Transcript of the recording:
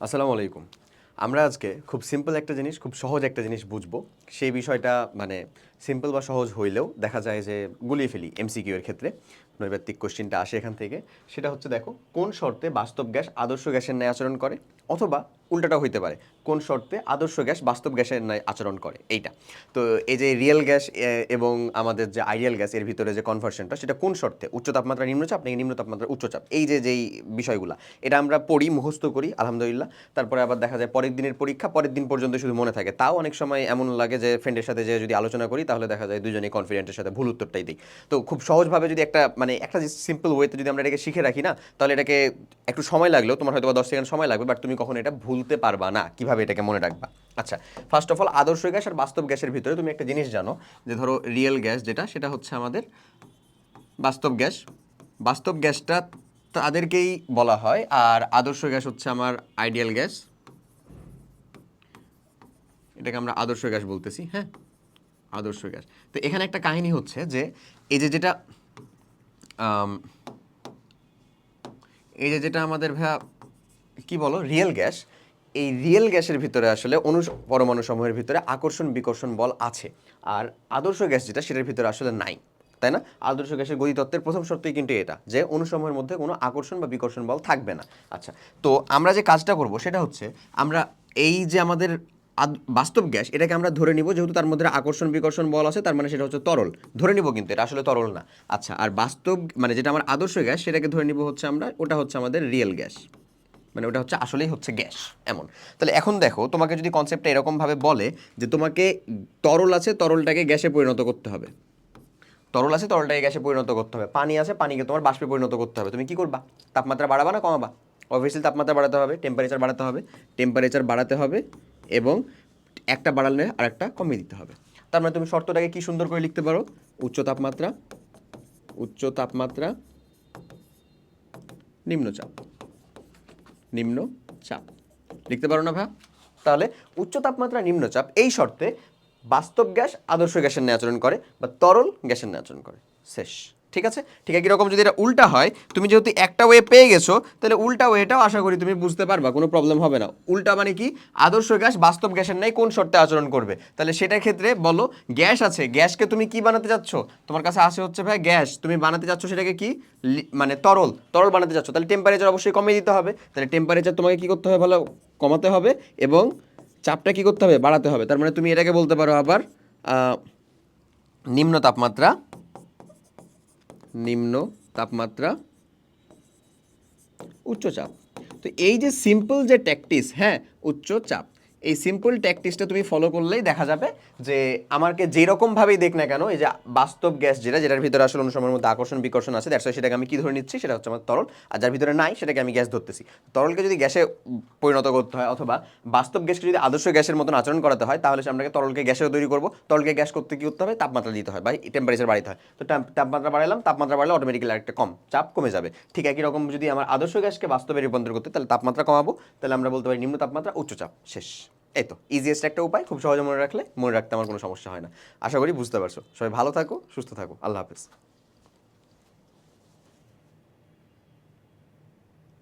আসসালামু আলাইকুম। আমরা আজকে খুব সিম্পল একটা জিনিস, খুব সহজ একটা জিনিস বুঝব। সেই বিষয়টা মানে সিম্পল বা সহজ হইলেও দেখা যায় যে গুলিয়ে ফেলি এমসিকিউ এর ক্ষেত্রে। নৈর্ব্যক্তিক কোশ্চিনটা আসে এখান থেকে। সেটা হচ্ছে দেখো, কোন শর্তে বাস্তব গ্যাস আদর্শ গ্যাসের ন্যায় আচরণ করে? অথবা উল্টাটাও হইতে পারে, কোন শর্তে আদর্শ গ্যাস বাস্তব গ্যাসের ন্যায় আচরণ করে? এইটা। তো এই যে রিয়েল গ্যাস এবং আমাদের যে আইডিয়াল গ্যাস এর ভিতরে যে কনভার্সনটা সেটা কোন শর্তে? উচ্চ তাপমাত্রা নিম্নচাপ নাকি নিম্ন তাপমাত্রা উচ্চচাপ এই যে যেই বিষয়গুলো, এটা আমরা পড়ি, মুখস্থ করি, আলহামদুলিল্লাহ। তারপরে আবার দেখা যায় পরের দিনের পরীক্ষা, পরের দিন পর্যন্ত শুধু মনে থাকে। তাও অনেক সময় এমন লাগে যে ফ্রেন্ডের সাথে যে যদি আলোচনা করি তাহলে দেখা যায় দুজনেই কনফিডেন্টের সাথে ভুল উত্তরটাই দিই। তো খুব সহজভাবে যদি একটা মানে একটা সিম্পল ওয়েতে যদি আমরা এটাকে শিখে রাখি না, তাহলে এটাকে একটু সময় লাগলেও তোমার হয়তো বা দশ সেকেন্ড সময় লাগবে বাট তুমি কখন এটা ভুলতে পারবা না, কীভাবে এটাকে মনে রাখবা? আচ্ছা ফার্স্ট অফ অল আদর্শ গ্যাস আর বাস্তব গ্যাসের ভিতরে তুমি একটা জিনিস জানো, যে ধরো রিয়েল গ্যাস যেটা, সেটা হচ্ছে আমাদের বাস্তব গ্যাস। বাস্তব গ্যাসটা তাদেরকেই বলা হয়, আর আদর্শ গ্যাস হচ্ছে আমার আইডিয়াল গ্যাস এটাকে আমরা আদর্শ গ্যাস বলতেছি হ্যাঁ? আদর্শ গ্যাস। তো এখানে একটা কাহিনী হচ্ছে যে, এই যে যেটা এই যে যেটা আমাদের ভাইয়া, কি বলো? Real gas. এই রিয়েল গ্যাসের ভিতরে আসলে অনু, পরমাণু সমূহের ভিতরে আকর্ষণ বিকর্ষণ বল আছে। আর আদর্শ গ্যাস যেটা, সেটার ভিতরে আসলে নাই। তাই না? আদর্শ গ্যাসের গতিতত্ত্বের প্রথম শর্তই কিন্তু এটা, যে অনুসমূহের মধ্যে কোনো আকর্ষণ বা বিকর্ষণ বল থাকবে না। আচ্ছা তো আমরা যে কাজটা করব, সেটা হচ্ছে, আমরা এই যে আমাদের বাস্তব গ্যাস, এটাকে আমরা ধরে নিব, যেহেতু তার মধ্যে আকর্ষণ, বিকর্ষণ বল আছে, তার মানে সেটা হচ্ছে তরল। ধরে নিব কিন্তু, এটা আসলে তরল না। আচ্ছা আর বাস্তব মানে যেটা আমার আদর্শ গ্যাস, সেটাকে ধরে নিব হচ্ছে আমরা, ওটা হচ্ছে আমাদের রিয়েল গ্যাস। মানে ওটা হচ্ছে, আসলেই হচ্ছে গ্যাস, এমন। তাহলে এখন দেখো, তোমাকে যদি কনসেপ্টটা এরকমভাবে বলে, যে তোমাকে তরল আছে, তরলটাকে গ্যাসে পরিণত করতে হবে। তরল আছে, তরলটাকে গ্যাসে পরিণত করতে হবে। পানি আছে, পানিকে তোমার বাষ্পে পরিণত করতে হবে। তুমি কি করবা? তাপমাত্রা বাড়াবা না কমাবা? অবভিয়াসলি তাপমাত্রা বাড়াতে হবে টেম্পারেচার বাড়াতে হবে। টেম্পারেচার বাড়াতে হবে এবং একটা বাড়ালে আর একটা কমিয়ে দিতে হবে। তার মানে তুমি শর্তটাকে কি সুন্দর করে লিখতে পারো? উচ্চ তাপমাত্রা উচ্চ তাপমাত্রা, নিম্নচাপ নিম্ন চাপ লিখতে পারো না ভাই তাহলে উচ্চ তাপমাত্রা, নিম্নচাপ এই শর্তে বাস্তব গ্যাস আদর্শ গ্যাসের ন্যায় আচরণ করে বা তরল গ্যাসের ন্যায় আচরণ করে। শেষ। ঠিক আছে? ঠিক একই রকম যদি এটা উল্টা হয়, তুমি যেহেতু একটা ওয়ে পেয়ে গেছো, তাহলে উল্টা ওয়েটাও আশা করি তুমি বুঝতে পারবা, কোনো প্রবলেম হবে না। উল্টা মানে কি? আদর্শ গ্যাস বাস্তব গ্যাসের ন্যায় কোন শর্তে আচরণ করবে? তাহলে সেটার ক্ষেত্রে বলো, গ্যাস আছে, গ্যাসকে তুমি কি বানাতে যাচ্ছ তোমার কাছে আসে হচ্ছে ভাই গ্যাস, তুমি বানাতে যাচ্ছ সেটাকে কি? মানে তরল তরল বানাতে যাচ্ছ তাহলে টেম্পারেচার অবশ্যই কমিয়ে দিতে হবে। তাহলে টেম্পারেচার তোমাকে কি করতে হবে ভালো কমাতে হবে এবং চাপটা কি করতে হবে? বাড়াতে হবে। তার মানে তুমি এটাকে বলতে পারো আবার নিম্ন তাপমাত্রা নিম্ন তাপমাত্রা উচ্চ চাপ। তো এই যে সিম্পল যে ট্যাকটিস হ্যাঁ উচ্চ চাপ এই সিম্পল ট্যাকটিসটা তুমি ফলো করলেই দেখা যাবে যে আমাকে যেরকমভাবেই দেখ না কেন, এই যে বাস্তব গ্যাস যেটা, যেটার ভিতরে আসলে অনুসময়ের মধ্যে আকর্ষণ, বিকর্ষণ আছে দ্যাটস সেটাকে আমি কী ধরে নিচ্ছি? সেটা হচ্ছে আমার তরল, আর যার ভিতরে নাই, সেটাকে আমি গ্যাস ধরতেছি। তরলকে যদি গ্যাসে পরিণত করতে হয়, অথবা বাস্তব গ্যাসকে যদি আদর্শ গ্যাসের মতন আচরণ করাতে হয়, তাহলে সে আমরা তরলকে গ্যাসেও তৈরি করব। তরলকে গ্যাস করতে কী করতে হবে? তাপমাত্রা দিতে হয় বা টেম্পারেচার বাড়াতে হয়। তো তাপমাত্রা বাড়ালাম তাপমাত্রা বাড়লে অটোমেটিক্যালি একটা কম, চাপ কমে যাবে। ঠিক একই রকম যদি আমার আদর্শ গ্যাসকে বাস্তবে রূপান্তর করতে তাহলে তাপমাত্রা কমাবো, তাহলে আমরা বলতে পারি নিম্ন তাপমাত্রা, উচ্চ চাপ, শেষ। এই তো ইজিয়েস্ট একটা উপায়, খুব সহজে মনে রাখলে, মনে রাখতে আমার কোনো সমস্যা হয় না। আশা করি বুঝতে পারছ। সবাই ভালো থাকো, সুস্থ থাকো। আল্লাহ হাফেজ।